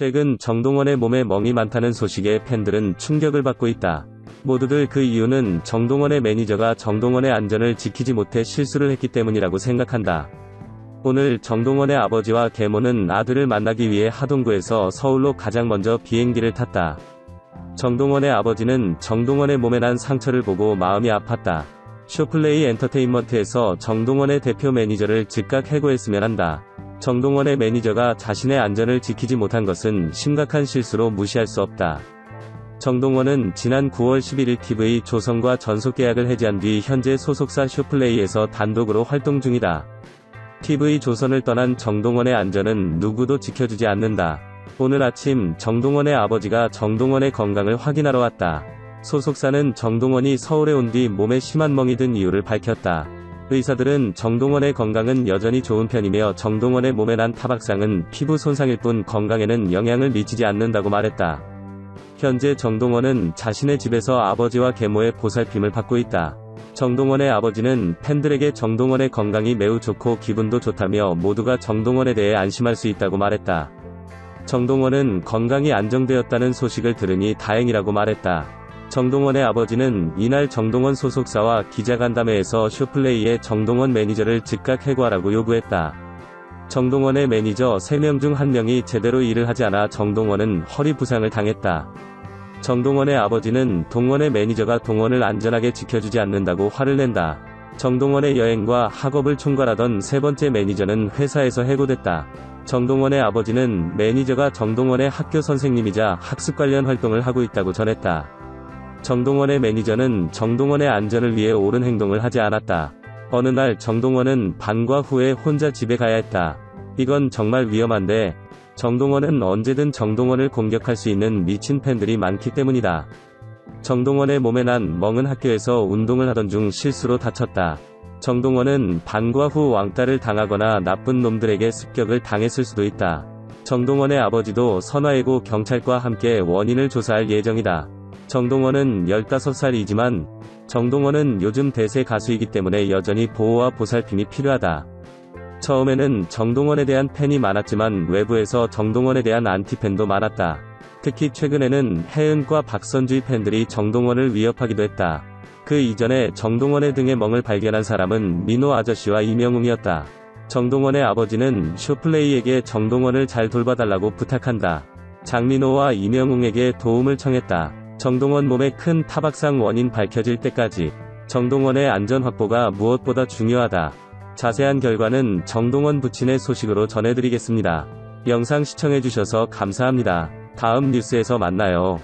최근 정동원의 몸에 멍이 많다는 소식에 팬들은 충격을 받고 있다. 모두들 그 이유는 정동원의 매니저가 정동원의 안전을 지키지 못해 실수를 했기 때문이라고 생각한다. 오늘 정동원의 아버지와 계모는 아들을 만나기 위해 하동구에서 서울로 가장 먼저 비행기를 탔다. 정동원의 아버지는 정동원의 몸에 난 상처를 보고 마음이 아팠다. 쇼플레이 엔터테인먼트에서 정동원의 대표 매니저를 즉각 해고했으면 한다. 정동원의 매니저가 자신의 안전을 지키지 못한 것은 심각한 실수로 무시할 수 없다. 정동원은 지난 9월 11일 TV 조선과 전속 계약을 해지한 뒤 현재 소속사 쇼플레이에서 단독으로 활동 중이다. TV 조선을 떠난 정동원의 안전은 누구도 지켜주지 않는다. 오늘 아침 정동원의 아버지가 정동원의 건강을 확인하러 왔다. 소속사는 정동원이 서울에 온 뒤 몸에 심한 멍이 든 이유를 밝혔다. 의사들은 정동원의 건강은 여전히 좋은 편이며 정동원의 몸에 난 타박상은 피부 손상일 뿐 건강에는 영향을 미치지 않는다고 말했다. 현재 정동원은 자신의 집에서 아버지와 계모의 보살핌을 받고 있다. 정동원의 아버지는 팬들에게 정동원의 건강이 매우 좋고 기분도 좋다며 모두가 정동원에 대해 안심할 수 있다고 말했다. 정동원은 건강이 안정되었다는 소식을 들으니 다행이라고 말했다. 정동원의 아버지는 이날 정동원 소속사와 기자간담회에서 쇼플레이의 정동원 매니저를 즉각 해고하라고 요구했다. 정동원의 매니저 3명 중 1명이 제대로 일을 하지 않아 정동원은 허리 부상을 당했다. 정동원의 아버지는 동원의 매니저가 동원을 안전하게 지켜주지 않는다고 화를 낸다. 정동원의 여행과 학업을 총괄하던 세 번째 매니저는 회사에서 해고됐다. 정동원의 아버지는 매니저가 정동원의 학교 선생님이자 학습 관련 활동을 하고 있다고 전했다. 정동원의 매니저는 정동원의 안전을 위해 옳은 행동을 하지 않았다. 어느 날 정동원은 반과 후에 혼자 집에 가야 했다. 이건 정말 위험한데, 정동원은 언제든 정동원을 공격할 수 있는 미친 팬들이 많기 때문이다. 정동원의 몸에 난 멍은 학교에서 운동을 하던 중 실수로 다쳤다. 정동원은 반과 후 왕따를 당하거나 나쁜 놈들에게 습격을 당했을 수도 있다. 정동원의 아버지도 선화해고 경찰과 함께 원인을 조사할 예정이다. 정동원은 15살이지만 정동원은 요즘 대세 가수이기 때문에 여전히 보호와 보살핌이 필요하다. 처음에는 정동원에 대한 팬이 많았지만 외부에서 정동원에 대한 안티팬도 많았다. 특히 최근에는 해은과 박선주의 팬들이 정동원을 위협하기도 했다. 그 이전에 정동원의 등에 멍을 발견한 사람은 민호 아저씨와 이명웅이었다. 정동원의 아버지는 쇼플레이에게 정동원을 잘 돌봐달라고 부탁한다. 장민호와 이명웅에게 도움을 청했다. 정동원 몸의 큰 타박상 원인 밝혀질 때까지 정동원의 안전 확보가 무엇보다 중요하다. 자세한 결과는 정동원 부친의 소식으로 전해드리겠습니다. 영상 시청해주셔서 감사합니다. 다음 뉴스에서 만나요.